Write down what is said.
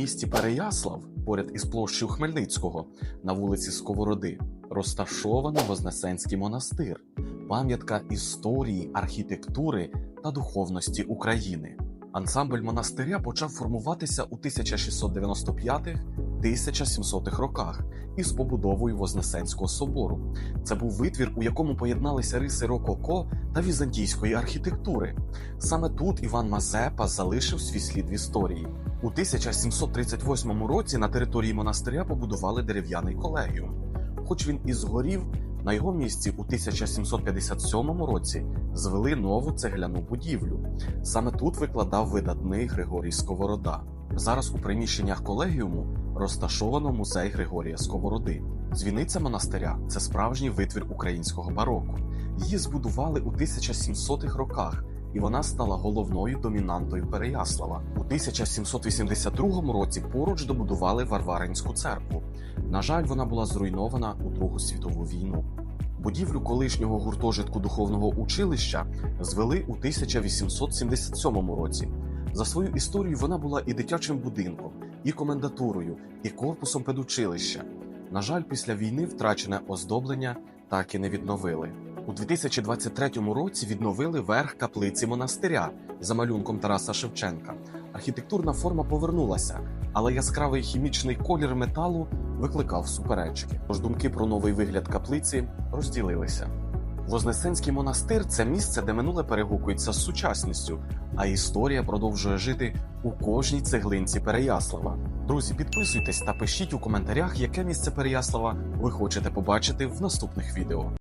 місті Переяслав, поряд із площею Хмельницького, на вулиці Сковороди, розташований Вознесенський монастир, пам'ятка історії, архітектури та духовності України. Ансамбль монастиря почав формуватися у 1695-1700 роках із побудовою Вознесенського собору. Це був витвір, у якому поєдналися риси рококо та візантійської архітектури. Саме тут Іван Мазепа залишив свій слід в історії. У 1738 році на території монастиря побудували дерев'яний колегіум. Хоч він і згорів, на його місці у 1757 році звели нову цегляну будівлю. Саме тут викладав видатний Григорій Сковорода. Зараз у приміщеннях колегіуму розташовано музей Григорія Сковороди. Дзвіниця монастиря це справжній витвір українського бароко. Її збудували у 1700-х роках, і вона стала головною домінантою Переяслава. У 1782 році поруч добудували Варваринську церкву. На жаль, вона була зруйнована у Другу світову війну. Будівлю колишнього гуртожитку духовного училища звели у 1877 році. За свою історію вона була і дитячим будинком, і комендатурою, і корпусом педучилища. На жаль, після війни втрачене оздоблення так і не відновили. У 2023 році відновили верх каплиці монастиря за малюнком Тараса Шевченка. Архітектурна форма повернулася, але яскравий хімічний колір металу викликав суперечки. Тож думки про новий вигляд каплиці розділилися. Вознесенський монастир це місце, де минуле перегукується з сучасністю, а історія продовжує жити у кожній цеглинці Переяслава. Друзі, підписуйтесь та пишіть у коментарях, яке місце Переяслава ви хочете побачити в наступних відео.